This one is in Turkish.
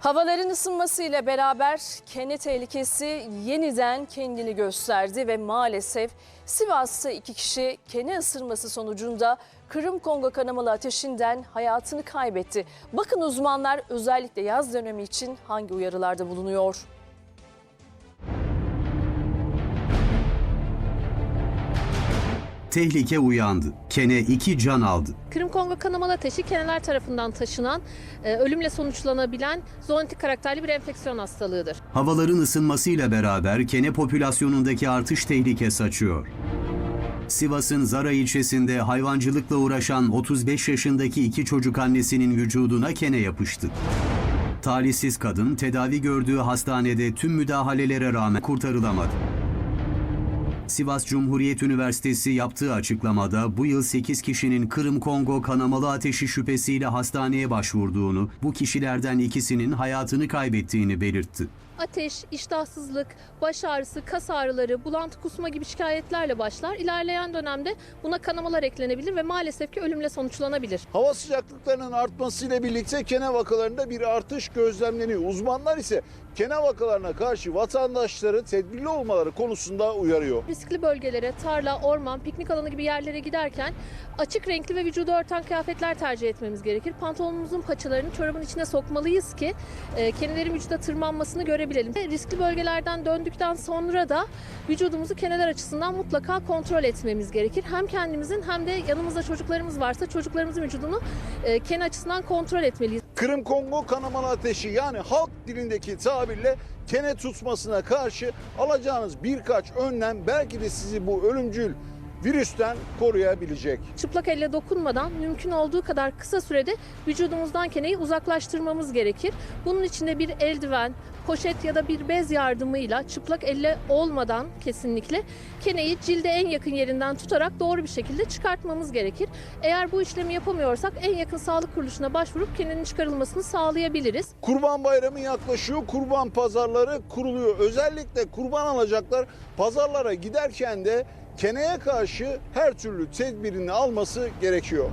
Havaların ısınmasıyla beraber kene tehlikesi yeniden kendini gösterdi ve maalesef Sivas'ta iki kişi kene ısırması sonucunda Kırım Kongo kanamalı ateşinden hayatını kaybetti. Bakın uzmanlar özellikle yaz dönemi için hangi uyarılarda bulunuyor? Tehlike uyandı. Kene iki can aldı. Kırım Kongo kanamalı ateşi keneler tarafından taşınan, e, ölümle sonuçlanabilen zoonotik karakterli bir enfeksiyon hastalığıdır. Havaların ısınmasıyla beraber kene popülasyonundaki artış tehlike saçıyor. Sivas'ın Zara ilçesinde hayvancılıkla uğraşan 35 yaşındaki iki çocuk annesinin vücuduna kene yapıştı. Talihsiz kadın tedavi gördüğü hastanede tüm müdahalelere rağmen kurtarılamadı. Sivas Cumhuriyet Üniversitesi yaptığı açıklamada bu yıl 8 kişinin Kırım Kongo kanamalı ateşi şüphesiyle hastaneye başvurduğunu, bu kişilerden ikisinin hayatını kaybettiğini belirtti. Ateş, iştahsızlık, baş ağrısı, kas ağrıları, bulantı kusma gibi şikayetlerle başlar. İlerleyen dönemde buna kanamalar eklenebilir ve maalesef ki ölümle sonuçlanabilir. Hava sıcaklıklarının artmasıyla birlikte kene vakalarında bir artış gözlemleniyor. Uzmanlar ise kene vakalarına karşı vatandaşları tedbirli olmaları konusunda uyarıyor. Riskli bölgelere, tarla, orman, piknik alanı gibi yerlere giderken açık renkli ve vücudu örten kıyafetler tercih etmemiz gerekir. Pantolonumuzun paçalarını çorabın içine sokmalıyız ki e, kenelerin vücuda tırmanmasını görebilelim. Riskli bölgelerden döndükten sonra da vücudumuzu keneler açısından mutlaka kontrol etmemiz gerekir. Hem kendimizin hem de yanımızda çocuklarımız varsa çocuklarımızın vücudunu e, kene açısından kontrol etmeliyiz. Kırım Kongo kanamalı ateşi yani halk dilindeki tabirle kene tutmasına karşı alacağınız birkaç önlem belki de sizi bu ölümcül virüsten koruyabilecek. Çıplak elle dokunmadan mümkün olduğu kadar kısa sürede vücudumuzdan keneyi uzaklaştırmamız gerekir. Bunun için de bir eldiven, poşet ya da bir bez yardımıyla çıplak elle olmadan kesinlikle keneyi cilde en yakın yerinden tutarak doğru bir şekilde çıkartmamız gerekir. Eğer bu işlemi yapamıyorsak en yakın sağlık kuruluşuna başvurup kenenin çıkarılmasını sağlayabiliriz. Kurban Bayramı yaklaşıyor. Kurban pazarları kuruluyor. Özellikle kurban alacaklar pazarlara giderken de keneye karşı her türlü tedbirini alması gerekiyor.